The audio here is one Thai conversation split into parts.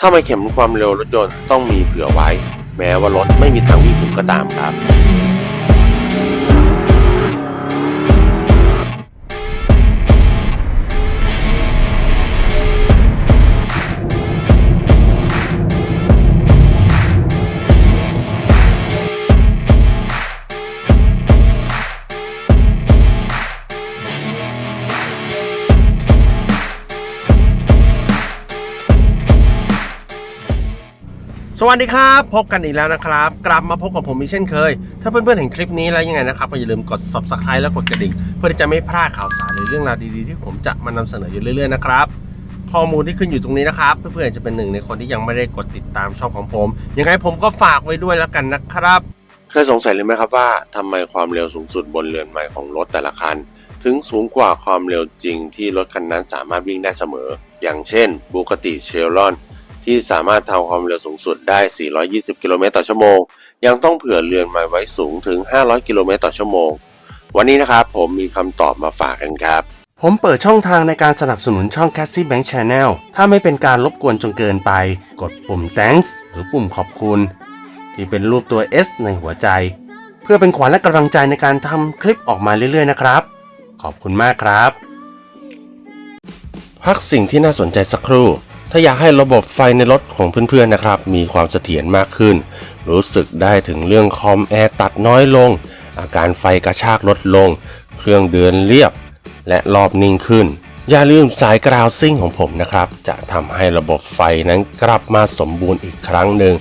ถ้าไม่เข็มความเร็วรถยนต์ต้องมีเผื่อไว้ แม้ว่ารถไม่มีทางวิ่งถึงก็ตามครับ สวัสดีครับ พบกันอีกแล้วนะครับ กลับมาพบกับผมอีกเช่นเคย ถ้าเพื่อนๆเห็นคลิปนี้แล้วยังไงนะครับก็อย่าลืมกด subscribe และกดกระดิ่ง เพื่อที่จะไม่พลาดข่าวสารหรือเรื่องราวดีๆที่ผมจะมานำเสนออยู่เรื่อยๆนะครับข้อมูลที่ขึ้นอยู่ตรงนี้นะครับ เพื่อนๆจะเป็นหนึ่งในคนที่ยังไม่ได้กดติดตามช่องของผมยังไงผมก็ฝากไว้ด้วยแล้วกันนะครับเคยสงสัยเลยไหมครับว่าทำไมความเร็วสูงสุดบนเรือนใหม่ของรถแต่ละคัน ถึงสูงกว่าความเร็วจริงที่รถคันนั้นสามารถวิ่งได้เสมอ อย่างเช่นบูกติเชลลอน ที่สามารถทำความเร็วสูงสุดได้ 420 กิโลเมตรต่อชั่วโมง ยังต้องเผื่อเรือนใหม่ไว้สูงถึง 500 กิโลเมตรต่อชั่วโมง วันนี้นะครับผมมีคำตอบมาฝากกันครับ ผมเปิดช่องทางในการสนับสนุนช่อง Cassie Bank Channel ถ้าไม่เป็นการรบกวนจนเกินไป กดปุ่ม thanks หรือปุ่มขอบคุณ ที่เป็นรูปตัว S ในหัวใจ เพื่อเป็นขวัญและกำลังใจในการทำคลิปออกมาเรื่อยๆนะครับ ขอบคุณมากครับ พักสิ่งที่น่าสนใจสักครู่ ถ้าอยากให้ระบบไฟในรถของเพื่อนๆนะครับ มีความเสถียรมากขึ้น รู้สึกได้ถึงเรื่องคอมแอร์ตัดน้อยลง อาการไฟกระชากลดลง เครื่องเดินเรียบ และรอบนิ่งขึ้น อย่าลืมสายกราวซิ่งของผมนะครับ จะทำให้ระบบไฟนั้นกลับมาสมบูรณ์อีกครั้งหนึ่ง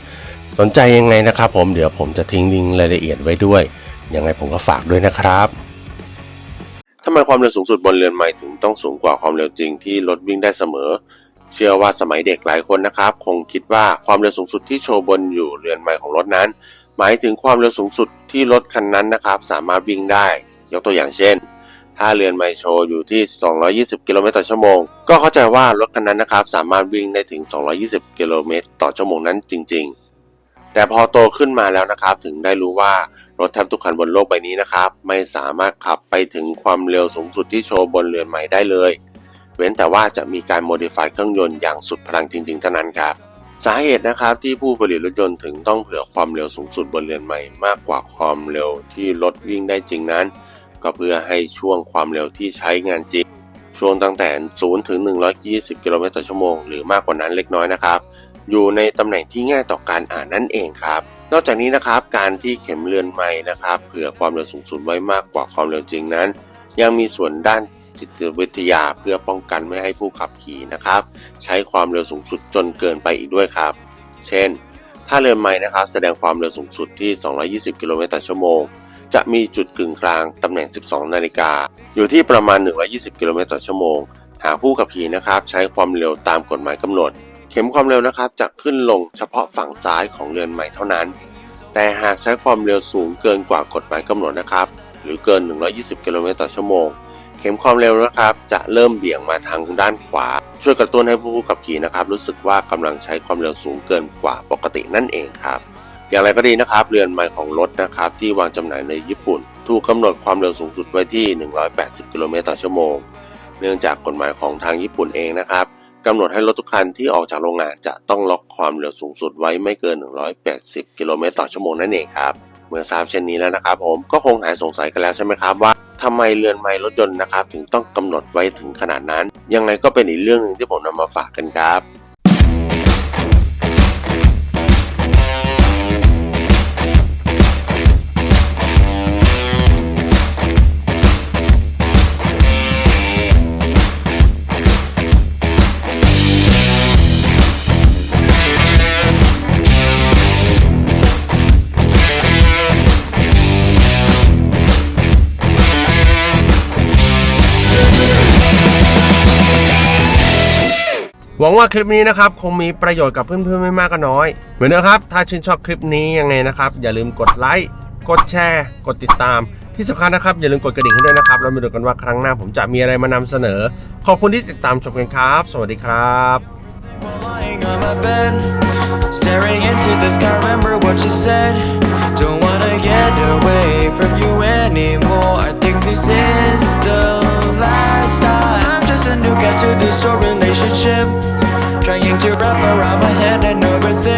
สนใจยังไงนะครับผมเดี๋ยวผมจะทิ้งลิงก์รายละเอียดไว้ด้วย ยังไงผมก็ฝากด้วยนะครับทำไมความเร็วสูงสุดบนเรือนใหม่ถึงต้องสูงกว่าความเร็วจริงที่รถวิ่งได้เสมอ เชื่อว่าสมัยเด็กหลายคนนะครับ คงคิดว่าความเร็วสูงสุดที่โชว์บนอยู่เรือนใหม่ของรถนั้น หมายถึงความเร็วสูงสุดที่รถคันนั้นนะครับ สามารถวิ่งได้ ยกตัวอย่างเช่น ถ้าเรือนไมล์โชว์อยู่ที่ 220 กิโลเมตรต่อชั่วโมง ก็เข้าใจว่ารถคันนั้นนะครับ สามารถวิ่งได้ถึง 220 กิโลเมตรต่อชั่วโมงนั้นจริง ๆ แต่พอโตขึ้นมาแล้วนะครับ ถึงได้รู้ว่ารถแทบทุกคันบนโลกใบนี้นะครับ ไม่สามารถขับไปถึงความเร็วสูงสุดที่โชว์บนเรือนใหม่ได้เลย เว้นแต่ว่าจะมีการโมดิฟายเครื่องยนต์อย่างสุดพลังจริงๆเท่านั้นครับ สาเหตุนะครับที่ผู้ผลิตรถยนต์ถึงต้องเผื่อความเร็วสูงสุดบนเรือนใหม่มากกว่าความเร็วที่รถวิ่งได้จริงนั้น ก็เพื่อให้ช่วงความเร็วที่ใช้งานจริง ช่วงตั้งแต่ 0 ถึง 120 กิโลเมตรต่อชั่วโมงหรือมากกว่านั้นเล็กน้อยนะครับอยู่ในตำแหน่งที่ง่ายต่อการอ่านนั่นเองครับ นอกจากนี้นะครับการที่เข็มเรือนไม้นะครับเผื่อความเร็วสูงสุดไว้มากกว่าความเร็วจริงนั้น ยังมีส่วนด้าน จิตวิทยาเพื่อป้องกันไม่ให้ผู้ขับขี่นะครับ ใช้ความเร็วสูงสุดจนเกินไปอีกด้วยครับ เช่น ถ้าเรือนไม้นะครับ แสดงความเร็วสูงสุดที่ 220 กิโลเมตรต่อชั่วโมง จะมีจุดกึ่งกลางตำแหน่ง 12 นาฬิกา อยู่ที่ประมาณ 120 กิโลเมตรต่อชั่วโมง หากผู้ขับขี่นะครับ ใช้ความเร็วตามกฎหมายกำหนด เข็มความเร็วนะครับจะขึ้นลงเฉพาะฝั่งซ้ายของเรือนใหม่เท่านั้น แต่หากใช้ความเร็วสูงเกินกว่ากฎหมายกำหนดนะครับ หรือเกิน 120 กิโลเมตรต่อชั่วโมง เข็มความเร็วนะครับ จะเริ่มเบี่ยงมาทางด้านขวา ช่วยกระตุ้นให้ผู้ขับขี่นะครับ รู้สึกว่ากำลังใช้ความเร็วสูงเกินกว่าปกตินั่นเองครับ อย่างไรก็ดีนะครับ เรือนไม้ของรถนะครับที่วางจำหน่ายในญี่ปุ่น ถูกกำหนดความเร็วสูงสุดไว้ที่ 180 กิโลเมตรต่อชั่วโมง เนื่องจากกฎหมายของทางญี่ปุ่นเองนะครับกำหนดให้รถทุกคันที่ออกจากโรงงานจะต้องล็อกความเร็วสูงสุดไว้ไม่เกิน 180 กิโลเมตรต่อชั่วโมงนั่นเองครับ เมื่อทราบเช่นนี้แล้วนะครับผมก็คงหายสงสัยกันแล้วใช่ไหมครับว่าทำไมเรือนไม้รถยนต์นะครับถึงต้องกำหนดไว้ถึงขนาดนั้น ยังไงก็เป็นอีกเรื่องหนึ่งที่ผมนำมาฝากกันครับ หวังว่าคลิปนี้นะครับคงมีประโยชน์กับเพื่อนๆไม่มากก็น้อย เหมือนเดิมครับ ถ้าชื่นชอบคลิปนี้ยังไงนะครับ อย่าลืมกดไลค์กดแชร์ กดติดตาม ที่สำคัญนะครับ อย่าลืมกดกระดิ่งให้ด้วยนะครับแล้วมาดูกันว่าครั้งหน้าผมจะมีอะไรมานำเสนอ ขอบคุณที่ติดตามชมกันครับ สวัสดีครับ Lying on my bed, staring into the sky. Remember what you said. Don't wanna get away from you anymore. I think this is the last time. I'm just a new guy to this whole Trying to wrap around my head and overthink